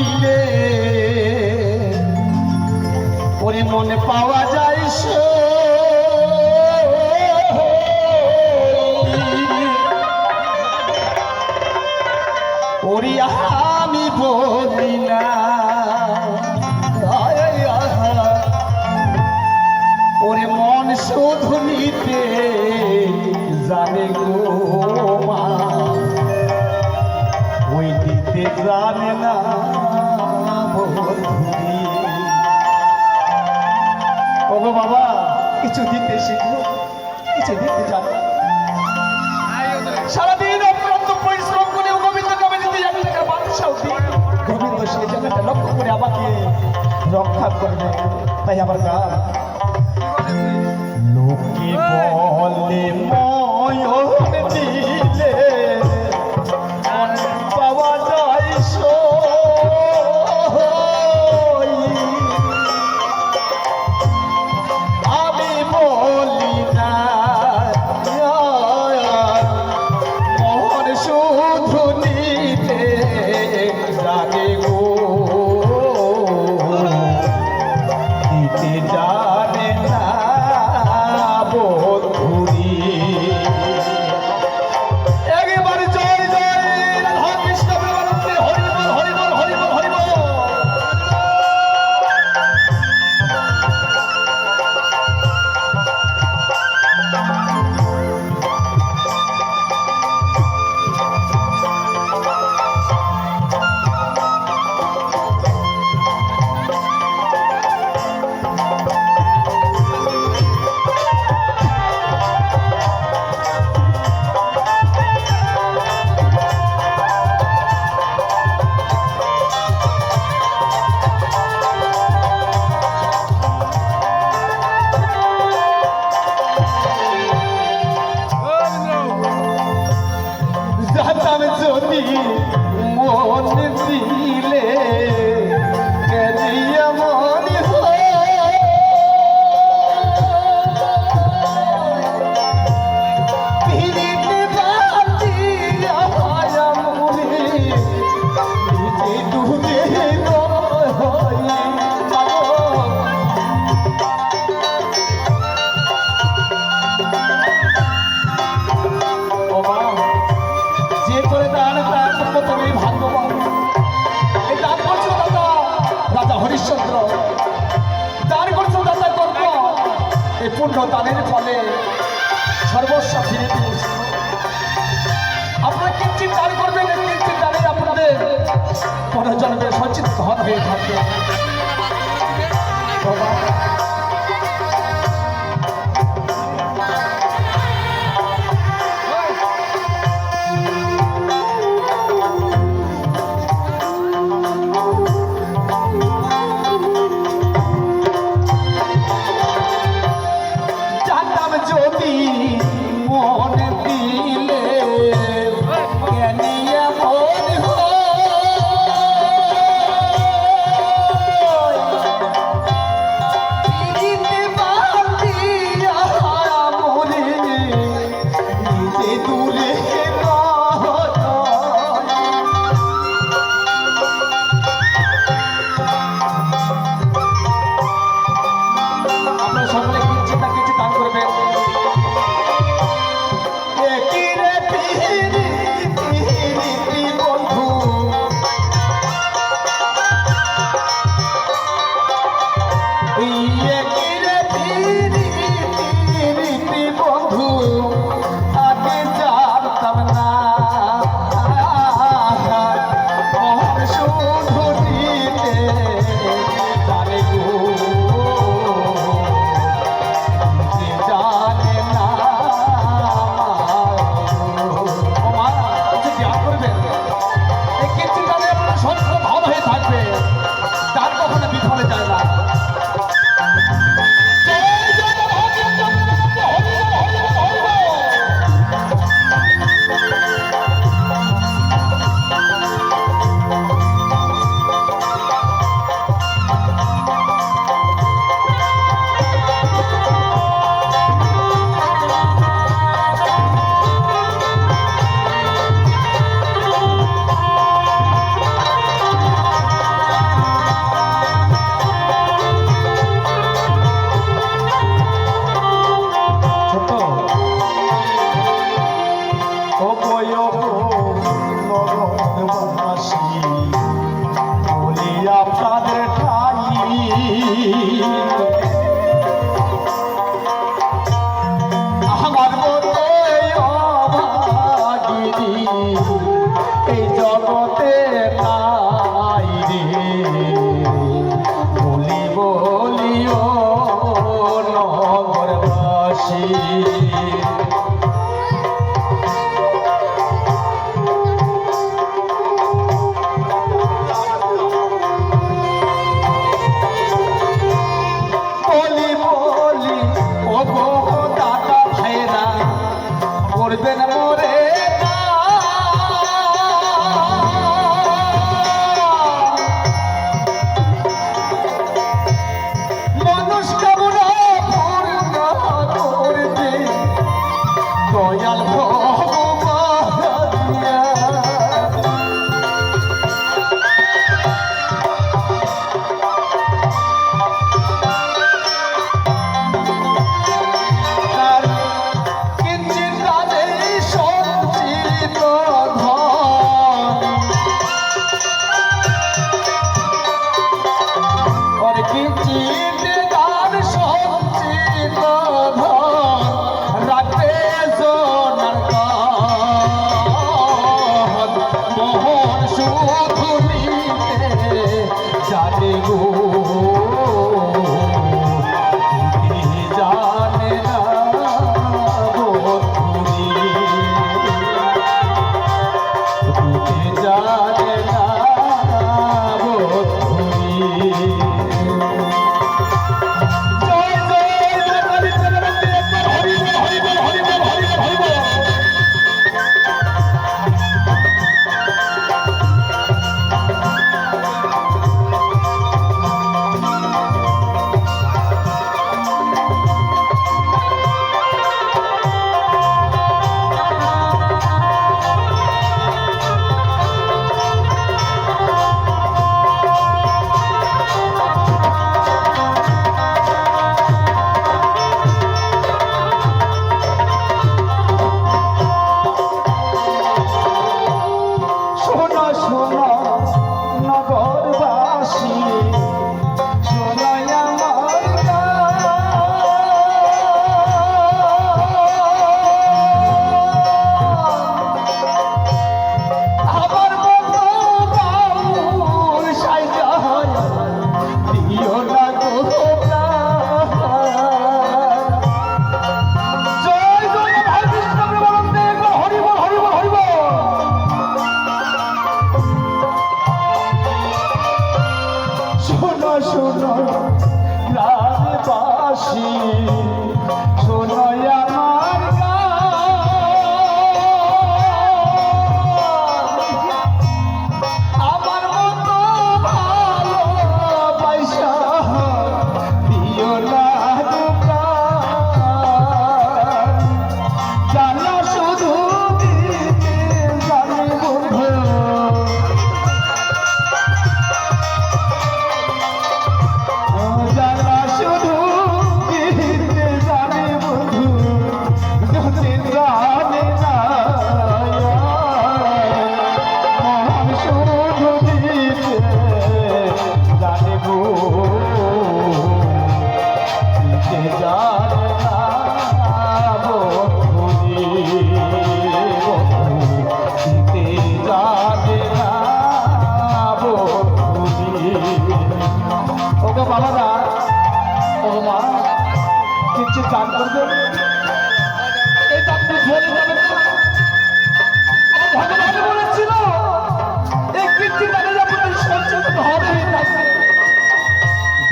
দিলে ওরে মনে পাওয়া যায় সো ওরে আমি বলি না। ওরে মন শুধু নিতে জানে গো মা ওই দিতে জানে না। ওগো বাবা কিছু দিতে শিখব কিছু দিতে জানো? সারাদিন অক্লান্ত পরিশ্রম করে গোবিন্দ কবে দিতে এক টাকা বাদশাও গোবিন্দ সেই জায়গাটা লক্ষ্য করে আমাকে রক্ষা করবে। তাই আমার গান লোকে বলে ময়ন দানের ফলে সর্বস্ব ফিরে দিয়েছে আপনারা কিঞ্চিত দান করবেন কিঞ্চিত দানে আপনাদের পুনর্জন্মে সঞ্চিত ধন হয়ে থাকবে। এই জগতে তাই রে। বলি বলিও নগরবাসী। করবেন মোরে সোনা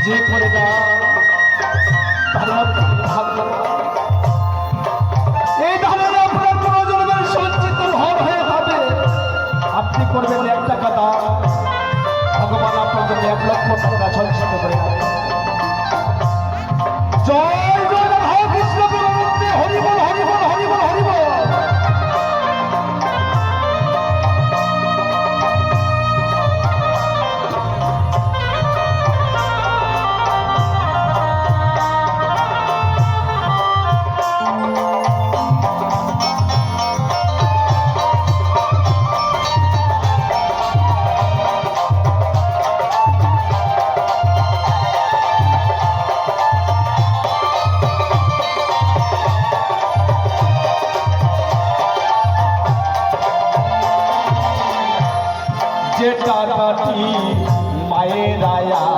যে করে না এই ধরনের আপনার প্রয়োজনের সঞ্চিত ভর হয়ে যাবে। আপনি করবেন এক টাকা ভগবান আপনার জন্য এক লক্ষ টাকা সঞ্চিত করে টাকাটি মায়ের আয়া।